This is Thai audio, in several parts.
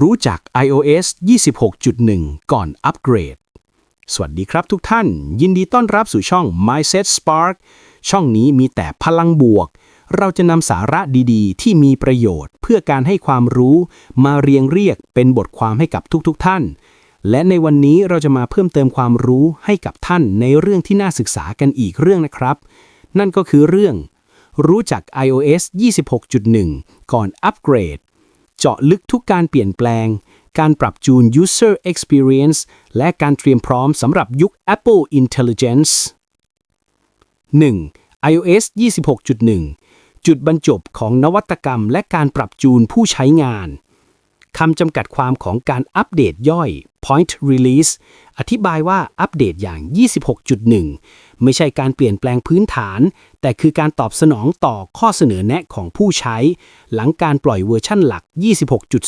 รู้จัก iOS 26.1 ก่อนอัปเกรด สวัสดีครับทุกท่าน ยินดีต้อนรับสู่ช่อง Mindset Spark ช่องนี้มีแต่พลังบวก เราจะนำสาระดีๆ ที่มีประโยชน์ เพื่อการให้ความรู้มาเรียงเรียกเป็นบทความให้กับทุกๆท่าน และในวันนี้เราจะมาเพิ่มเติมความรู้ให้กับท่านในเรื่องที่น่าศึกษากันอีกเรื่องนะครับ นั่นก็คือเรื่องรู้จัก iOS 26.1 ก่อนอัปเกรด เจาะลึกทุกการเปลี่ยนแปลง การปรับจูน user experience และการเตรียมพร้อมสำหรับยุค Apple Intelligence 1. iOS 26.1 จุดบรรจบของนวัตกรรมและการปรับจูนผู้ใช้งาน คำจำกัดความของการอัปเดตย่อย point release อธิบายว่าอัปเดตอย่าง 26.1 ไม่ใช่การเปลี่ยนแปลงพื้นฐาน แต่คือการตอบสนองต่อข้อเสนอแนะของผู้ใช้ หลังการปล่อยเวอร์ชั่นหลัก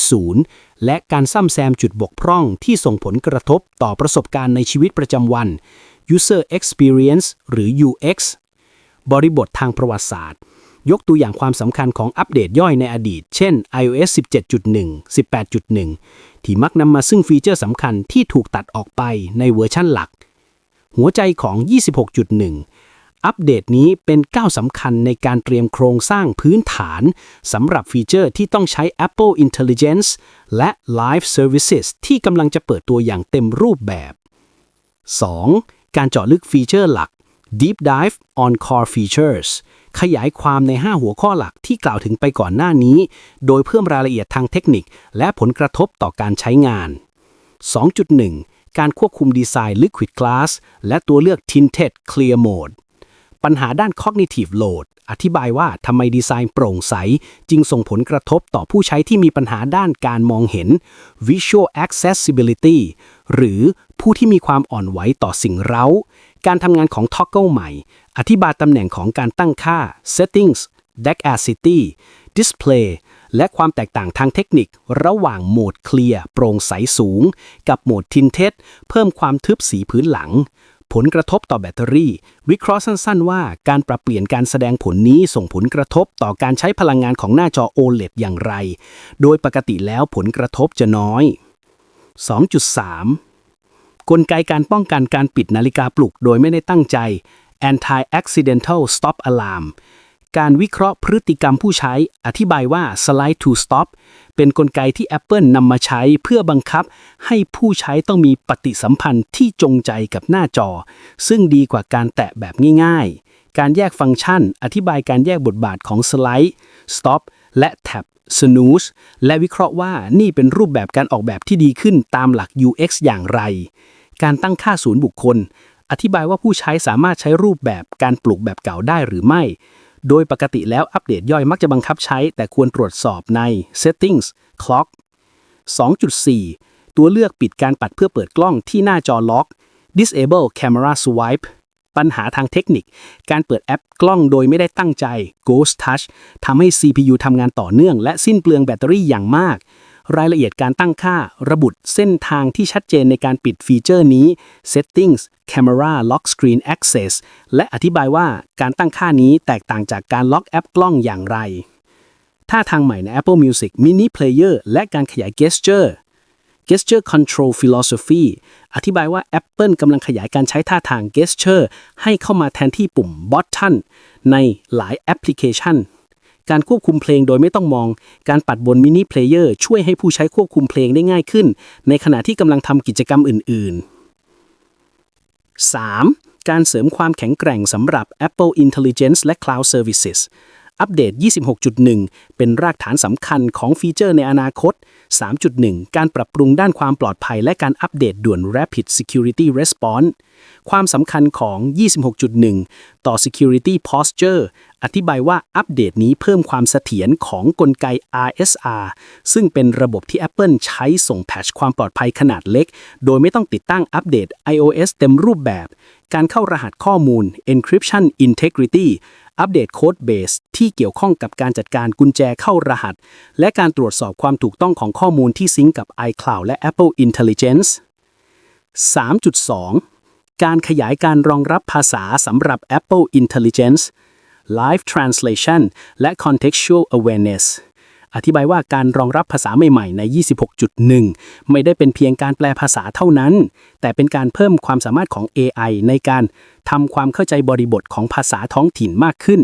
26.0 และการซ่อมแซมจุดบกพร่องที่ส่งผลกระทบต่อประสบการณ์ในชีวิตประจำวัน user experience หรือ UX บริบททางประวัติศาสตร์ ยกตัวอย่างความสำคัญของอัปเดตย่อยในอดีต เช่น iOS 17.1 18.1 ที่มักนำมาซึ่งฟีเจอร์สำคัญที่ถูกตัดออกไปในเวอร์ชั่นหลัก หัวใจของ 26.1 อัปเดตนี้เป็นก้าวสำคัญในการเตรียมโครงสร้างพื้นฐานสำหรับฟีเจอร์ที่ต้องใช้ Apple Intelligence และ Live Services ที่กำลังจะเปิดตัวอย่างเต็มรูปแบบ 2. การเจาะลึกฟีเจอร์หลัก Deep Dive on Core Features ขยายความใน 5 หัวข้อหลักที่กล่าวถึงไปก่อนหน้านี้ โดยเพิ่มรายละเอียดทางเทคนิค และผลกระทบต่อการใช้งาน 2.1 การควบคุมดีไซน์ Liquid Glass และตัวเลือก Tinted Clear Mode ปัญหาด้าน Cognitive Load อธิบายว่าทำไมดีไซน์โปร่งใส จึงส่งผลกระทบต่อผู้ใช้ที่มีปัญหาด้านการมองเห็น Visual Accessibility หรือผู้ที่มีความอ่อนไหวต่อสิ่งเร้า การทำงานของ Toggle ใหม่ อธิบายตำแหน่งของการตั้งค่า Settings Dexacity Display และความแตกต่างทางเทคนิค ระหว่างโหมดเคลียร์โปร่งใสสูง กับโหมด Tinted เพิ่มความทึบสีพื้นหลัง ผลกระทบต่อแบตเตอรี่ วิเคราะห์สั้นๆ ว่าการปรับเปลี่ยนการแสดงผลนี้ส่งผลกระทบต่อการใช้พลังงานของหน้าจอ OLED อย่างไร โดยปกติแล้วผลกระทบจะน้อย 2.3กลไกการป้องกันการปิดนาฬิกาปลุกโดยไม่ได้ตั้งใจ anti-accidental stop alarm การวิเคราะห์พฤติกรรมผู้ใช้ อธิบายว่า slide to stop เป็นกลไกที่ Apple นำมาใช้เพื่อบังคับ ให้ผู้ใช้ต้องมีปฏิสัมพันธ์ที่จงใจกับหน้าจอ ซึ่งดีกว่าการแตะแบบง่ายๆ การแยกฟังก์ชัน อธิบายการแยกบทบาทของ slide stop และ tap snooze และวิเคราะห์ว่านี่เป็นรูปแบบการออกแบบที่ดีขึ้นตามหลัก UX อย่างไร การตั้งค่าศูนย์บุคคล อธิบายว่าผู้ใช้สามารถใช้รูปแบบการปลูกแบบเก่าได้หรือไม่ โดยปกติแล้วอัปเดตย่อยมักจะบังคับใช้ แต่ควรตรวจสอบใน Settings Clock 2.4 ตัวเลือกปิดการปัดเพื่อเปิดกล้องที่หน้าจอล็อก Disable Camera Swipe ปัญหาทางเทคนิค การเปิดแอปกล้องโดยไม่ได้ตั้งใจ Ghost Touch ทำให้ CPU ทำงานต่อเนื่อง และสิ้นเปลืองแบตเตอรี่อย่างมาก รายละเอียดการตั้งค่า ระบุเส้นทางที่ชัดเจนในการปิดฟีเจอร์นี้ Settings Camera Lock Screen Access และอธิบายว่าการตั้งค่านี้แตกต่างจากการล็อกแอปกล้องอย่างไร ท่าทางใหม่ใน Apple Music Mini Player และการขยาย Gesture Gesture Control Philosophy อธิบายว่า Apple กำลังขยายการใช้ท่าทาง Gesture ให้เข้ามาแทนที่ปุ่ม Button ในหลายแอปพลิเคชัน การควบคุมเพลงโดยไม่ต้องมอง การปัดบนมินิเพลเยอร์ช่วยให้ผู้ใช้ควบคุมเพลงได้ง่ายขึ้น ในขณะที่กำลังทำกิจกรรมอื่น ๆ 3. การเสริมความแข็งแกร่งสำหรับ Apple Intelligence และ Cloud Services อัปเดต 26.1 เป็นรากฐานสำคัญของฟีเจอร์ในอนาคต 3.1 การปรับปรุงด้านความปลอดภัยและการอัปเดตด่วน Rapid Security Response ความสำคัญของ 26.1 ต่อ Security Posture อธิบายว่าอัปเดตนี้เพิ่มความเสถียรของกลไก RSR ซึ่งเป็นระบบที่ Apple ใช้ส่งแพชความปลอดภัยขนาดเล็ก โดยไม่ต้องติดตั้งอัปเดต iOS เต็มรูปแบบ การเข้ารหัสข้อมูล Encryption Integrity อัปเดตโค้ดเบสที่เกี่ยวข้องกับการจัดการกุญแจเข้ารหัส และการตรวจสอบความถูกต้องของข้อมูลที่ซิงกับ iCloud และ Apple Intelligence 3.2 การขยายการรองรับภาษาสำหรับ Apple Intelligence Live Translation และ Contextual Awareness อธิบายว่าการรองรับภาษาใหม่ๆ ใน 26.1 ไม่ได้เป็นเพียงการแปลภาษาเท่านั้น แต่เป็นการเพิ่มความสามารถของ AI ในการทำความเข้าใจบริบทของภาษาท้องถิ่นมากขึ้น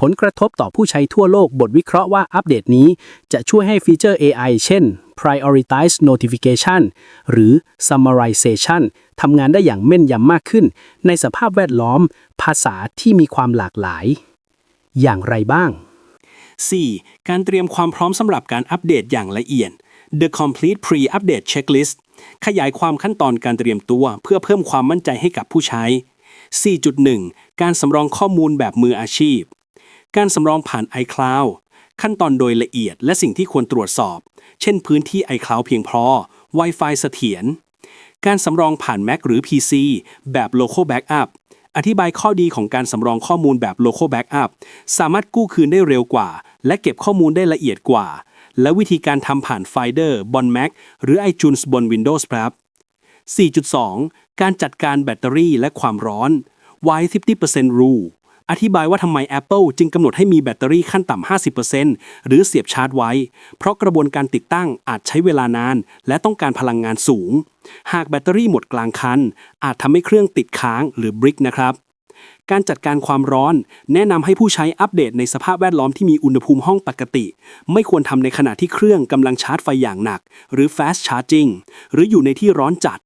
ผลกระทบต่อผู้ใช้ทั่วโลกบทวิเคราะห์ว่าอัปเดตนี้จะช่วยให้ฟีเจอร์ AI เช่น prioritize notification หรือ summarization ทำงานได้อย่างแม่นยำมากขึ้น ในสภาพแวดล้อม ภาษาที่มีความหลากหลาย อย่างไรบ้าง 4. การเตรียมความพร้อมสำหรับการอัปเดตอย่างละเอียด The Complete Pre-Update Checklist ขยายความขั้นตอนการเตรียมตัว เพื่อเพิ่มความมั่นใจให้กับผู้ใช้ 4.1 การสำรองข้อมูลแบบมืออาชีพ การสำรองผ่าน iCloud ขั้นตอนโดยละเอียดและสิ่งที่ควรตรวจสอบ เช่นพื้นที่ iCloud เพียงพอ Wi-Fi เสถียร การสำรองผ่าน Mac หรือ PC แบบ Local Backup อธิบายข้อดีของการสำรองข้อมูลแบบ Local Backup สามารถกู้คืนได้เร็วกว่า และเก็บข้อมูลได้ละเอียดกว่า และวิธีการทำผ่าน Finder บน Mac หรือ iTunes บน Windows ครับ 4.2 การจัดการแบตเตอรี่และความร้อน Why 50% Rule อธิบายว่าทำไม Apple จึงกำหนดให้มีแบตเตอรี่ขั้นต่ำ 50%หรือเสียบชาร์จไว้ เพราะกระบวนการติดตั้งอาจใช้เวลานาน และต้องการพลังงานสูง หากแบตเตอรี่หมดกลางคัน อาจทำให้เครื่องติดค้างหรือบริกนะครับการจัดการความร้อน แนะนำให้ผู้ใช้อัปเดตในสภาพแวดล้อมที่มีอุณหภูมิห้องปกติ ไม่ควรทำในขณะที่เครื่องกำลังชาร์จไฟอย่างหนัก หรือ fast charging หรืออยู่ในที่ร้อนจัด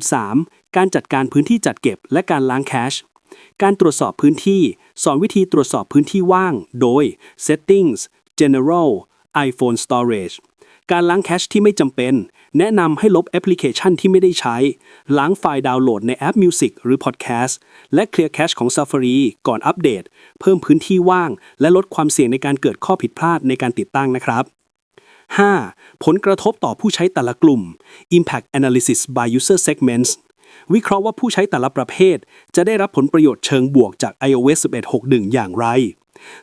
4.3 การจัดการพื้นที่จัดเก็บและการล้างแคช การตรวจสอบพื้นที่ สอนวิธีตรวจสอบพื้นที่ว่าง โดย Settings General iPhone Storage การล้างแคชที่ไม่จำเป็น แนะนำให้ลบแอปพลิเคชันที่ไม่ได้ใช้ ล้างไฟล์ดาวน์โหลดในแอป Music หรือ Podcast และเคลียร์แคชของ Safari ก่อนอัปเดต เพิ่มพื้นที่ว่าง และลดความเสี่ยงในการเกิดข้อผิดพลาดในการติดตั้งนะครับ 5. ผลกระทบต่อผู้ใช้แต่ละกลุ่ม Impact Analysis by User Segments วิเคราะห์ว่าผู้ใช้แต่ละประเภท จะได้รับผลประโยชน์เชิงบวกจาก iOS 11.6.1 อย่างไร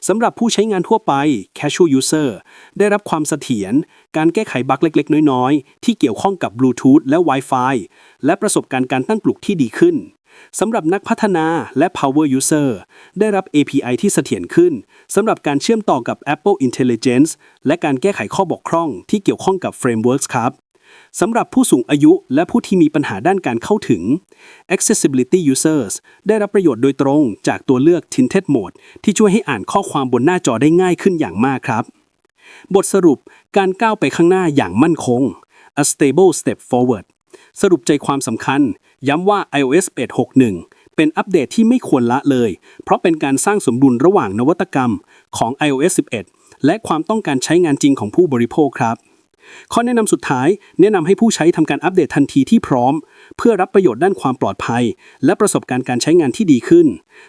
สำหรับผู้ใช้งานทั่วไป Casual User ได้รับความเสถียร การแก้ไขบั๊กเล็ก ๆ น้อย ๆ ที่เกี่ยวข้องกับ Bluetooth และ Wi-Fi และประสบการณ์การตั้งปลุกที่ดีขึ้นสำหรับนักพัฒนาและ Power User ได้รับ API ที่เสถียรขึ้นสำหรับการเชื่อมต่อกับ Apple Intelligence และการแก้ไขข้อบกพร่องที่เกี่ยวข้องกับ Frameworks ครับ สำหรับผู้สูงอายุและผู้ที่มีปัญหาด้านการเข้าถึง Accessibility Users ได้รับประโยชน์โดยตรงจากตัวเลือก Tinted Mode ที่ช่วยให้อ่านข้อความบนหน้าจอได้ง่ายขึ้นอย่างมากครับ บทสรุปการก้าวไปข้างหน้าอย่างมั่นคง a stable step forward สรุปใจความสำคัญ ย้ำว่า iOS 8.6.1 เป็นอัปเดตที่ไม่ควรละเลย เพราะเป็นการสร้างสมดุลระหว่างนวัตกรรมของ iOS 11 และความต้องการใช้งานจริงของผู้บริโภคครับ ข้อแนะนำสุดท้าย แนะนำให้ผู้ใช้ทำการอัปเดตทันทีที่พร้อม เพื่อรับประโยชน์ด้านความปลอดภัย และประสบการณ์การใช้งานที่ดีขึ้น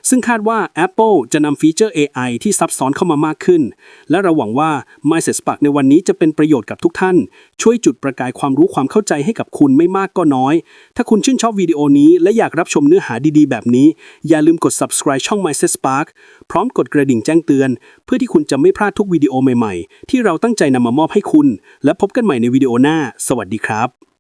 ซึ่งคาดว่า Apple จะนำฟีเจอร์ AI ที่ซับซ้อนเข้ามามากขึ้น และเราหวังว่า m y s e t Spark ในวันนี้จะเป็นประโยชน์กับทุกท่าน ช่วยจุดประกายความรู้ความเข้าใจให้กับคุณไม่มากก็น้อย ถ้าคุณชื่นชอบวิดีโอนี้และอยากรับชมเนื้อหาดีๆ แบบนี้ อย่าลืมกด subscribe ช่อง m y s e t Spark พร้อมกดกระดิ่งแจ้งเตือน เพื่อที่คุณจะไม่พลาดทุกวิดีโอใหม่ๆ ที่เราตั้งใจนำมามอบให้คุณ และพบกันใหม่ในวิดีโอหน้า สวัสดีครับ